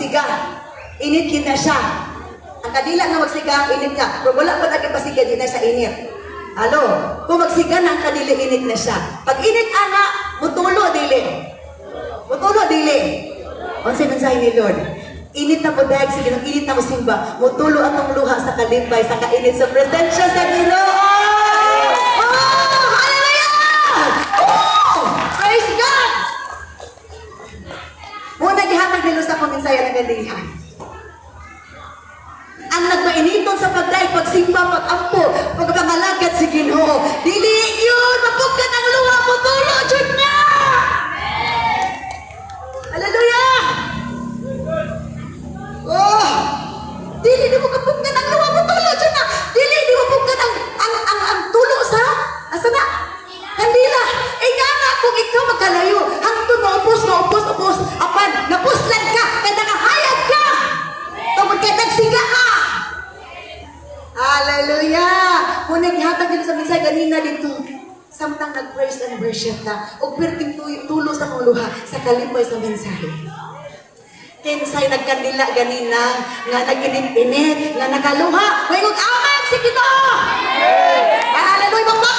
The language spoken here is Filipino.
magsiga. Init yun na siya. Ang kadila nga magsiga, init ka. Pero wala pa nagkapasiga din na sa init. Halo, kung magsiga na ang kadili, init na siya. Pag init ana, mutulo dili. Mutulo dili. Unsa mensahe ni Lord? Init na po dahil sige nang init na mo simba. Mutulo atong luha sa kalimbay sa kainit sa presensya sa Ginoo. Oh, hallelujah! Oh, praise God! Nilo sa paminsaya ng gandihan. Ang nagmainiton sa pagdaig, pagsimba, pag-ampo, pagkamalagad si Ginoo. Dili yun! Mapugkan ang luha mo tulo, Diyod na! Hallelujah! Oh! Dili di mo kapugkan ang luha mo tulo, Diyod na! Dili di mo pugkan ang, ang, ang, ang tulo sa, asa na? Kandila! Eh nga nga, kung ikaw magkalayo, hangtod Hallelujah! Kung naghatag dito sa misay ganina dito, samtang nag-praise and worship ka, o perting tu- tulo sa mong luha sa kalipoy sa mensahe. Kinsay nagkandila ganina, nga nag-init-init, nga nakaluha, may amen si Kito! Mga